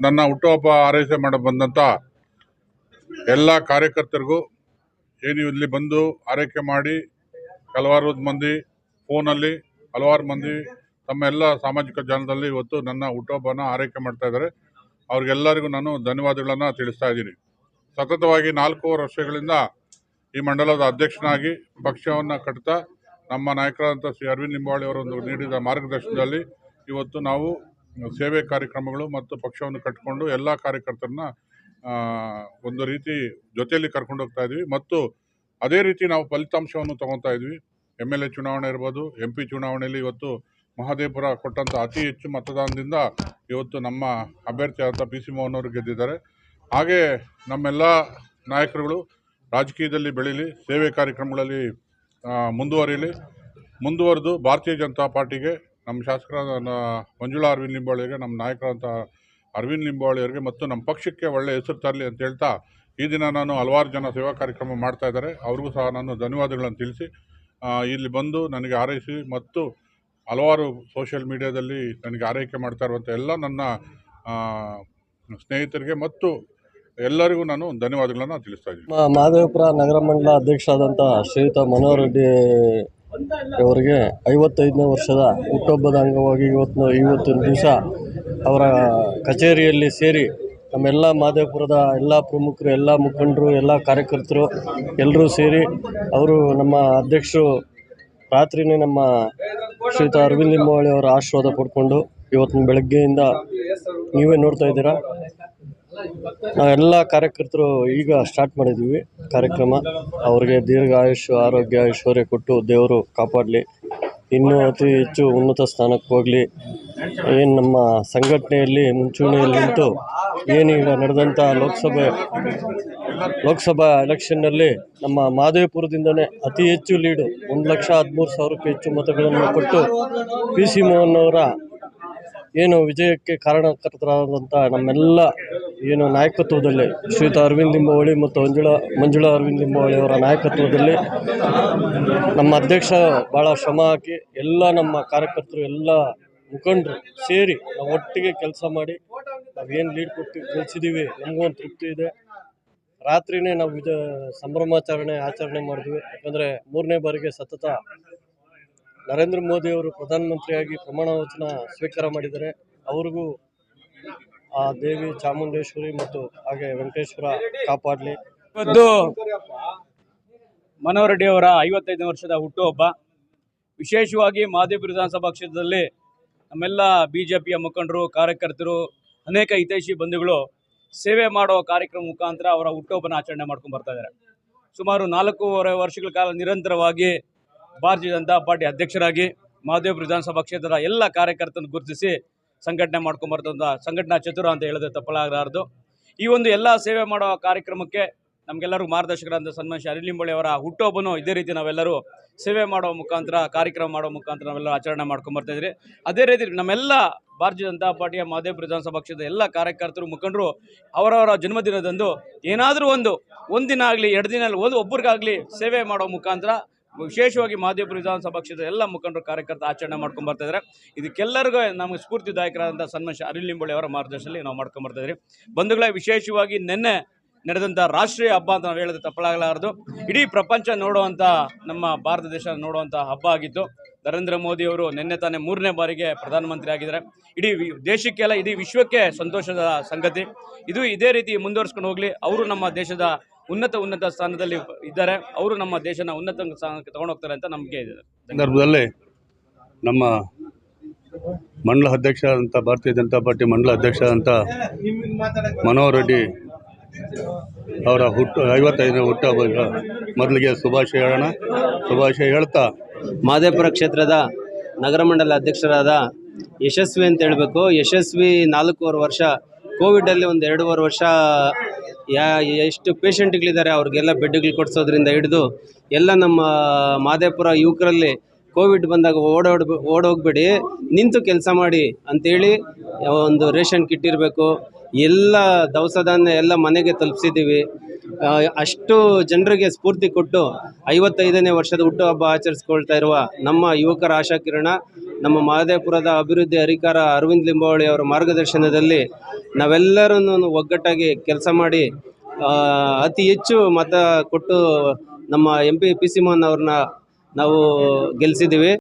ನನ್ನ ಹುಟ್ಟುಹಬ್ಬ ಆರೈಸೆ ಮಾಡ ಬಂದಂಥ ಎಲ್ಲ ಕಾರ್ಯಕರ್ತರಿಗೂ ಏನು ಇಲ್ಲಿ ಬಂದು ಆರೈಕೆ ಮಾಡಿ ಹಲವಾರು ಮಂದಿ ಫೋನಲ್ಲಿ ಹಲವಾರು ಮಂದಿ ತಮ್ಮ ಎಲ್ಲ ಸಾಮಾಜಿಕ ಜಾಲದಲ್ಲಿ ಇವತ್ತು ನನ್ನ ಹುಟ್ಟುಹಬ್ಬನ ಆರೈಕೆ ಮಾಡ್ತಾ ಇದ್ದಾರೆ. ಅವ್ರಿಗೆಲ್ಲರಿಗೂ ನಾನು ಧನ್ಯವಾದಗಳನ್ನು ತಿಳಿಸ್ತಾ ಇದ್ದೀನಿ. ಸತತವಾಗಿ ನಾಲ್ಕೂವರೆ ವರ್ಷಗಳಿಂದ ಈ ಮಂಡಲದ ಅಧ್ಯಕ್ಷನಾಗಿ ಪಕ್ಷವನ್ನು ಕಟ್ತಾ ನಮ್ಮ ನಾಯಕರಾದಂಥ ಶ್ರೀ ಅರವಿಂದ್ ಲಿಂಬಾವಳಿ ಅವರೊಂದು ನೀಡಿದ ಮಾರ್ಗದರ್ಶನದಲ್ಲಿ ಇವತ್ತು ನಾವು ಸೇವೆ ಕಾರ್ಯಕ್ರಮಗಳು ಮತ್ತು ಪಕ್ಷವನ್ನು ಕಟ್ಟಿಕೊಂಡು ಎಲ್ಲ ಕಾರ್ಯಕರ್ತರನ್ನ ಒಂದು ರೀತಿ ಜೊತೆಯಲ್ಲಿ ಕರ್ಕೊಂಡು ಹೋಗ್ತಾ ಇದ್ವಿ. ಮತ್ತು ಅದೇ ರೀತಿ ನಾವು ಫಲಿತಾಂಶವನ್ನು ತಗೊತಾ ಇದ್ವಿ. ಎಂ ಎಲ್ ಎ ಚುನಾವಣೆ ಇರ್ಬೋದು ಎಂ ಪಿ ಚುನಾವಣೆಯಲ್ಲಿ ಇವತ್ತು ಮಹದೇವಪುರ ಕೊಟ್ಟಂಥ ಅತಿ ಹೆಚ್ಚು ಮತದಾನದಿಂದ ಇವತ್ತು ನಮ್ಮ ಅಭ್ಯರ್ಥಿ ಆದಂಥ ಪಿ ಸಿ ಮೋಹನ್ ಅವರು ಗೆದ್ದಿದ್ದಾರೆ. ಹಾಗೆ ನಮ್ಮೆಲ್ಲ ನಾಯಕರುಗಳು ರಾಜಕೀಯದಲ್ಲಿ ಬೆಳೀಲಿ, ಸೇವೆ ಕಾರ್ಯಕ್ರಮಗಳಲ್ಲಿ ಮುಂದುವರಿಯಲಿ ಮುಂದುವರೆದು ಭಾರತೀಯ ಜನತಾ ಪಾರ್ಟಿಗೆ ನಮ್ಮ ಶಾಸಕರಾದ ನ- ಮಂಜುಳಾ ಅರವಿಂದ್ ಲಿಂಬಾವಳಿಯವರಿಗೆ ನಮ್ಮ ನಾಯಕರಾದಂಥ ಅರವಿಂದ್ ಲಿಂಬಾವಳಿಯವರಿಗೆ ಮತ್ತು ನಮ್ಮ ಪಕ್ಷಕ್ಕೆ ಒಳ್ಳೆಯ ಹೆಸರು ತರಲಿ ಅಂತ ಹೇಳ್ತಾ ಈ ದಿನ ನಾನು ಹಲವಾರು ಜನ ಸೇವಾ ಕಾರ್ಯಕ್ರಮ ಮಾಡ್ತಾ ಇದ್ದಾರೆ. ಅವ್ರಿಗೂ ಸಹ ನಾನು ಧನ್ಯವಾದಗಳನ್ನು ತಿಳಿಸಿ ಇಲ್ಲಿ ಬಂದು ನನಗೆ ಆರೈಸಿ ಮತ್ತು ಹಲವಾರು ಸೋಷಿಯಲ್ ಮೀಡಿಯಾದಲ್ಲಿ ನನಗೆ ಆರೈಕೆ ಮಾಡ್ತಾ ಇರುವಂಥ ಎಲ್ಲ ನನ್ನ ಸ್ನೇಹಿತರಿಗೆ ಮತ್ತು ಎಲ್ಲರಿಗೂ ನಾನು ಧನ್ಯವಾದಗಳನ್ನು ತಿಳಿಸ್ತಾ ಇದ್ದೀನಿ. ಮಹದೇವಪುರ ನಗರ ಮಂಡಲ ಅಧ್ಯಕ್ಷರಾದಂಥ ಶ್ರೀಯುತ ಮನೋಹರ್ ರೆಡ್ಡಿ ಅವರಿಗೆ ಐವತ್ತೈದನೇ ವರ್ಷದ ಹುಟ್ಟುಹಬ್ಬದ ಅಂಗವಾಗಿ ಇವತ್ತು ಇವತ್ತಿನ ದಿವಸ ಅವರ ಕಚೇರಿಯಲ್ಲಿ ಸೇರಿ ನಮ್ಮೆಲ್ಲ ಮಾದೇವಪುರದ ಎಲ್ಲ ಪ್ರಮುಖರು, ಎಲ್ಲ ಮುಖಂಡರು, ಎಲ್ಲ ಕಾರ್ಯಕರ್ತರು ಎಲ್ಲರೂ ಸೇರಿ ಅವರು ನಮ್ಮ ಅಧ್ಯಕ್ಷರು ರಾತ್ರಿನೇ ನಮ್ಮ ಶ್ರೀತ ಅರವಿಂದ್ ಲಿಂಬಾವಳಿ ಅವರ ಆಶೀರ್ವಾದ ಪಡ್ಕೊಂಡು ಇವತ್ತಿನ ಬೆಳಗ್ಗೆಯಿಂದ ನೀವೇ ನೋಡ್ತಾ ಇದ್ದೀರಾ? ನಾವೆಲ್ಲ ಕಾರ್ಯಕರ್ತರು ಈಗ ಸ್ಟಾರ್ಟ್ ಮಾಡಿದ್ದೀವಿ ಕಾರ್ಯಕ್ರಮ. ಅವ್ರಿಗೆ ದೀರ್ಘ ಆಯುಷ್ ಆರೋಗ್ಯ, ಐಶ್ವರ್ಯ ಕೊಟ್ಟು ದೇವರು ಕಾಪಾಡಲಿ. ಇನ್ನೂ ಅತಿ ಹೆಚ್ಚು ಉನ್ನತ ಸ್ಥಾನಕ್ಕೆ ಹೋಗಲಿ. ಏನು ನಮ್ಮ ಸಂಘಟನೆಯಲ್ಲಿ ಮುಂಚೂಣಿಯಲ್ಲಿ ನಿಂತು ಏನೀಗ ನಡೆದಂಥ ಲೋಕಸಭೆ, ಲೋಕಸಭಾ ಎಲೆಕ್ಷನ್ನಲ್ಲಿ ನಮ್ಮ ಮಾದೇಪುರದಿಂದನೇ ಅತಿ ಹೆಚ್ಚು ಲೀಡು ಒಂದು ಲಕ್ಷ ಹದಿಮೂರು ಸಾವಿರಕ್ಕೂ ಹೆಚ್ಚು ಮತಗಳನ್ನು ಕೊಟ್ಟು ಪಿ ಸಿ ಮೋಹನ್ ಅವರ ಏನು ವಿಜಯಕ್ಕೆ ಕಾರಣಕರ್ತರಾದಂಥ ನಮ್ಮೆಲ್ಲ ಏನು ನಾಯಕತ್ವದಲ್ಲಿ ಶ್ರೀತ ಅರವಿಂದ್ ಲಿಂಬಾವಳಿ ಮತ್ತು ಮಂಜುಳಾ ಮಂಜುಳಾ ಅರವಿಂದ್ ಲಿಂಬಾವಳಿ ಅವರ ನಾಯಕತ್ವದಲ್ಲಿ ನಮ್ಮ ಅಧ್ಯಕ್ಷ ಭಾಳ ಶ್ರಮ ಹಾಕಿ ಎಲ್ಲ ನಮ್ಮ ಕಾರ್ಯಕರ್ತರು, ಎಲ್ಲ ಮುಖಂಡರು ಸೇರಿ ನಾವು ಒಟ್ಟಿಗೆ ಕೆಲಸ ಮಾಡಿ ನಾವೇನು ಲೀಡ್ ಕೊಟ್ಟು ಗೆಲ್ಸಿದ್ದೀವಿ ನಮಗೂ ಒಂದು ತೃಪ್ತಿ ಇದೆ. ರಾತ್ರಿನೇ ನಾವು ಇದು ಸಂಭ್ರಮಾಚರಣೆ, ಆಚರಣೆ ಮಾಡಿದ್ವಿ. ಯಾಕಂದರೆ ಮೂರನೇ ಬಾರಿಗೆ ಸತತ ನರೇಂದ್ರ ಮೋದಿಯವರು ಪ್ರಧಾನಮಂತ್ರಿಯಾಗಿ ಪ್ರಮಾಣ ವಚನ ಸ್ವೀಕಾರ ಮಾಡಿದ್ದಾರೆ. ಅವ್ರಿಗೂ ಆ ದೇವಿ ಚಾಮುಂಡೇಶ್ವರಿ ಮತ್ತು ಹಾಗೆ ವೆಂಕಟೇಶ್ವರ ಕಾಪಾಡಲಿ. ಇವತ್ತು ಮನೋಹರ್ ರೆಡ್ಡಿ ಅವರ ಐವತ್ತೈದನೇ ವರ್ಷದ ಹುಟ್ಟುಹಬ್ಬ. ವಿಶೇಷವಾಗಿ ಮಾದೇಪುರ ವಿಧಾನಸಭಾ ಕ್ಷೇತ್ರದಲ್ಲಿ ನಮ್ಮೆಲ್ಲ ಬಿ ಜೆ ಪಿಯ ಮುಖಂಡರು, ಕಾರ್ಯಕರ್ತರು, ಅನೇಕ ಹಿತೈಷಿ ಬಂಧುಗಳು ಸೇವೆ ಮಾಡೋ ಕಾರ್ಯಕ್ರಮ ಮುಖಾಂತರ ಅವರ ಹುಟ್ಟುಹಬ್ಬನ ಆಚರಣೆ ಮಾಡ್ಕೊಂಡು ಬರ್ತಾ ಇದ್ದಾರೆ. ಸುಮಾರು ನಾಲ್ಕೂವರೆ ವರ್ಷಗಳ ಕಾಲ ನಿರಂತರವಾಗಿ ಭಾರತೀಯ ಜನತಾ ಪಾರ್ಟಿ ಅಧ್ಯಕ್ಷರಾಗಿ ಮಹದೇವಪುರ ವಿಧಾನಸಭಾ ಕ್ಷೇತ್ರದ ಎಲ್ಲ ಕಾರ್ಯಕರ್ತರನ್ನು ಗುರುತಿಸಿ ಸಂಘಟನೆ ಮಾಡ್ಕೊಂಡು ಬರ್ತಂಥ ಸಂಘಟನಾ ಚತುರ ಅಂತ ಹೇಳಿದ್ರೆ ತಪ್ಪಲಾಗಲಾರದು. ಈ ಒಂದು ಎಲ್ಲ ಸೇವೆ ಮಾಡೋ ಕಾರ್ಯಕ್ರಮಕ್ಕೆ ನಮಗೆಲ್ಲರಿಗೂ ಮಾರ್ಗದರ್ಶಕರಾದ ಸನ್ಮಾನ ಶ್ರೀ ಅರಿಲಿಂಬಳಿ ಅವರ ಹುಟ್ಟೊಬ್ಬನು ಇದೇ ರೀತಿ ನಾವೆಲ್ಲರೂ ಸೇವೆ ಮಾಡೋ ಮುಖಾಂತರ, ಕಾರ್ಯಕ್ರಮ ಮಾಡೋ ಮುಖಾಂತರ ನಾವೆಲ್ಲ ಆಚರಣೆ ಮಾಡ್ಕೊಂಡು ಇದ್ರಿ. ಅದೇ ರೀತಿ ನಮ್ಮೆಲ್ಲ ಭಾರತೀಯ ಜನತಾ ಪಾರ್ಟಿಯ ಮಹದೇವಪುರ ವಿಧಾನಸಭಾ ಕ್ಷೇತ್ರದ ಎಲ್ಲ ಕಾರ್ಯಕರ್ತರು, ಮುಖಂಡರು ಅವರವರ ಜನ್ಮದಿನದಂದು ಏನಾದರೂ ಒಂದು, ಒಂದಿನ ಆಗಲಿ, ಎರಡು ದಿನ ಆಗಲಿ, ಒಂದು ಒಬ್ಬರಿಗಾಗಲಿ ಸೇವೆ ಮಾಡೋ ಮುಖಾಂತರ ವಿಶೇಷವಾಗಿ ಮಹದೇವಪುರ ವಿಧಾನಸಭಾ ಕ್ಷೇತ್ರದ ಎಲ್ಲ ಮುಖಂಡರು ಕಾರ್ಯಕರ್ತ ಆಚರಣೆ ಮಾಡ್ಕೊಂಡು ಬರ್ತಾ ಇದ್ದಾರೆ ಇದಕ್ಕೆಲ್ಲರಿಗೂ ನಮಗೆ ಸ್ಫೂರ್ತಿದಾಯಕರಾದಂಥ ಸನ್ಮಶ ಅನಿಲ್ ಲಿಂಬಳಿ ಅವರ ಮಾರ್ಗದರ್ಶನದಲ್ಲಿ ನಾವು ಮಾಡ್ಕೊಂಡು ಬರ್ತಾ ಇದ್ದೀವಿ ಬಂಧುಗಳೇ, ವಿಶೇಷವಾಗಿ ನಿನ್ನೆ ನಡೆದಂಥ ರಾಷ್ಟ್ರೀಯ ಹಬ್ಬ ಅಂತ ನಾವು ಹೇಳಿದ್ರೆ ತಪ್ಪಲಾಗಲಾರದು. ಇಡೀ ಪ್ರಪಂಚ ನೋಡುವಂಥ ನಮ್ಮ ಭಾರತ ದೇಶ ನೋಡುವಂಥ ಹಬ್ಬ ಆಗಿತ್ತು. ನರೇಂದ್ರ ಮೋದಿ ಅವರು ನಿನ್ನೆ ತಾನೇ ಮೂರನೇ ಬಾರಿಗೆ ಪ್ರಧಾನಮಂತ್ರಿ ಆಗಿದ್ದಾರೆ. ಇಡೀ ದೇಶಕ್ಕೆಲ್ಲ ಇಡೀ ವಿಶ್ವಕ್ಕೆ ಸಂತೋಷದ ಸಂಗತಿ. ಇದು ಇದೇ ರೀತಿ ಮುಂದುವರ್ಸ್ಕೊಂಡು ಹೋಗಲಿ. ಅವರು ನಮ್ಮ ದೇಶದ ಉನ್ನತ ಉನ್ನತ ಸ್ಥಾನದಲ್ಲಿ ಇದ್ದಾರೆ. ಅವರು ನಮ್ಮ ದೇಶನ ಉನ್ನತ ಸ್ಥಾನಕ್ಕೆ ತಗೊಂಡು ಹೋಗ್ತಾರೆ ಅಂತ ನಂಬಿಕೆ ಇದೆ. ಸಂದರ್ಭದಲ್ಲಿ ನಮ್ಮ ಮಂಡಲ ಅಧ್ಯಕ್ಷ ಅಂತ ಭಾರತೀಯ ಜನತಾ ಪಾರ್ಟಿ ಮಂಡಲ ಅಧ್ಯಕ್ಷ ಅಂತ ಮನೋಹರ್ ರೆಡ್ಡಿ ಅವರ ಹುಟ್ಟು ಐವತ್ತೈದನೇ ಹುಟ್ಟುಹಬ್ಬ ಮೊದಲಿಗೆ ಶುಭಾಶಯ ಹೇಳೋಣ. ಶುಭಾಶಯ ಹೇಳ್ತಾ ಮಾದೇಪುರ ಕ್ಷೇತ್ರದ ನಗರ ಮಂಡಲ ಅಧ್ಯಕ್ಷರಾದ ಯಶಸ್ವಿ ಅಂತ ಹೇಳಬೇಕು. ಯಶಸ್ವಿ ನಾಲ್ಕೂವರೆ ವರ್ಷ ಕೋವಿಡಲ್ಲಿ ಒಂದು ಎರಡೂವರೆ ವರ್ಷ ಯಾ, ಎಷ್ಟು ಪೇಷಂಟ್ಗಳಿದ್ದಾರೆ, ಅವ್ರಿಗೆಲ್ಲ ಬೆಡ್ಗಳು ಕೊಡಿಸೋದ್ರಿಂದ ಹಿಡಿದು ಎಲ್ಲ ನಮ್ಮ ಮಾದೇಪುರ ಯುವಕರಲ್ಲಿ ಕೋವಿಡ್ ಬಂದಾಗ ಓಡೋಡ್ ಓಡೋಗ್ಬೇಡಿ, ನಿಂತು ಕೆಲಸ ಮಾಡಿ ಅಂತೇಳಿ ಒಂದು ರೇಷನ್ ಕಿಟ್ ಇರಬೇಕು. ಎಲ್ಲ ದವಸ ಧಾನ್ಯ ಎಲ್ಲ ಮನೆಗೆ ತಲುಪಿಸಿದ್ದೀವಿ. ಅಷ್ಟು ಜನರಿಗೆ ಸ್ಫೂರ್ತಿ ಕೊಟ್ಟು ಐವತ್ತೈದನೇ ವರ್ಷದ ಹುಟ್ಟುಹಬ್ಬ ಆಚರಿಸ್ಕೊಳ್ತಾ ಇರುವ ನಮ್ಮ ಯುವಕರ ಆಶಾಕಿರಣ, ನಮ್ಮ ಮಹದೇವಪುರದ ಅಭಿವೃದ್ಧಿ ಅಧಿಕಾರ ಅರವಿಂದ್ ಲಿಂಬಾವಳಿ ಅವರ ಮಾರ್ಗದರ್ಶನದಲ್ಲಿ ನಾವೆಲ್ಲರೂ ಒಗ್ಗಟ್ಟಾಗಿ ಕೆಲಸ ಮಾಡಿ ಅತಿ ಹೆಚ್ಚು ಮತ ಕೊಟ್ಟು ನಮ್ಮ ಎಂ ಪಿ ಪಿ ಸಿ ಅವ್ರನ್ನ ನಾವು ಗೆಲ್ಲಿಸಿದ್ದೀವಿ